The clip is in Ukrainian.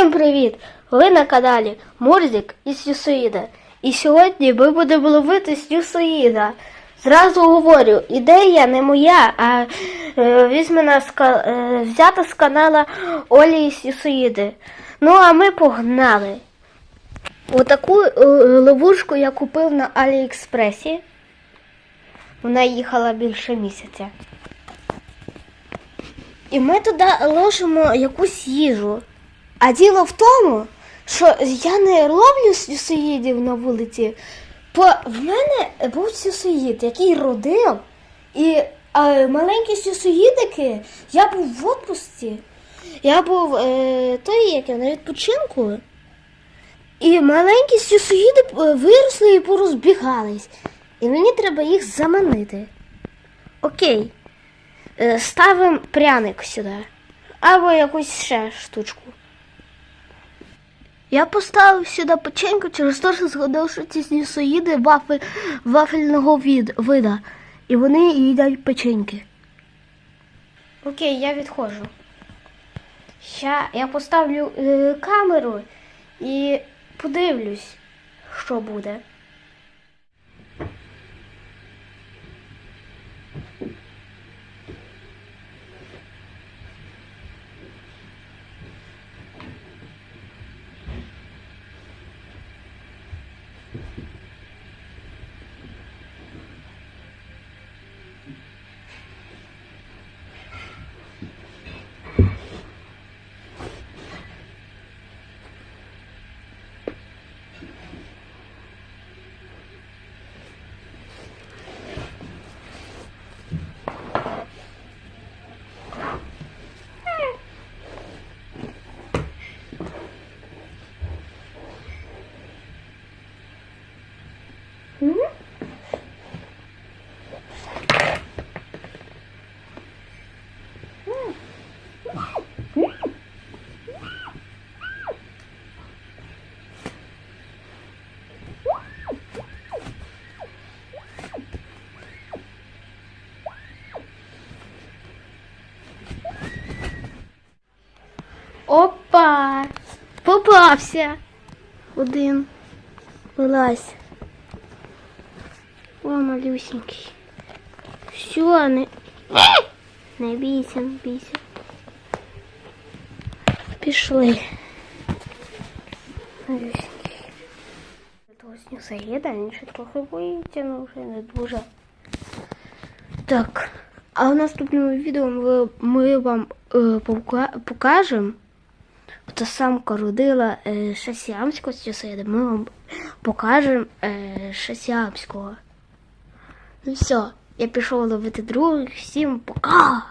Всім привіт! Ви на каналі Мурзик і Сюсоїда. І сьогодні ми будемо ловити Сюсоїда. Зразу говорю, ідея не моя, а е, е, взята з канала Олі і Сюсоїди. Ну а ми погнали. Отаку е, ловушку я купив на Аліекспресі. Вона їхала більше місяця. І ми туди ложимо якусь їжу. А діло в тому, що я не ловлю сюсоїдів на вулиці, бо в мене був сюсоїд, який родив. І а, маленькі сюсоїдики, я був в відпустці. Я був е, той, як я, на відпочинку. І маленькі сюсоїди е, виросли і порозбігались. І мені треба їх заманити. Окей. Е, Ставимо пряник сюди. Або якусь ще штучку. Я поставив сюди печеньку через те, що згадав, що ці снісоїди вафель, вафельного від, вида. І вони їдять печеньки. Окей, я відходжу. Ща я поставлю е, камеру і подивлюсь, що буде. Опа! Попався. Один. Вилазь. О, малюсенький. Все, не. Не бійся, не бійся. Пішли. Малюсенький. Того снігоїда, він ще трохи боїться, але вже не дуже. Так. А в наступному відео ми, ми вам е, пока- покажемо. Та самка родила е, шасіамського сюсида. Ми вам покажемо е, шасіамського. Ну все, я пішов ловити других. Всім пока!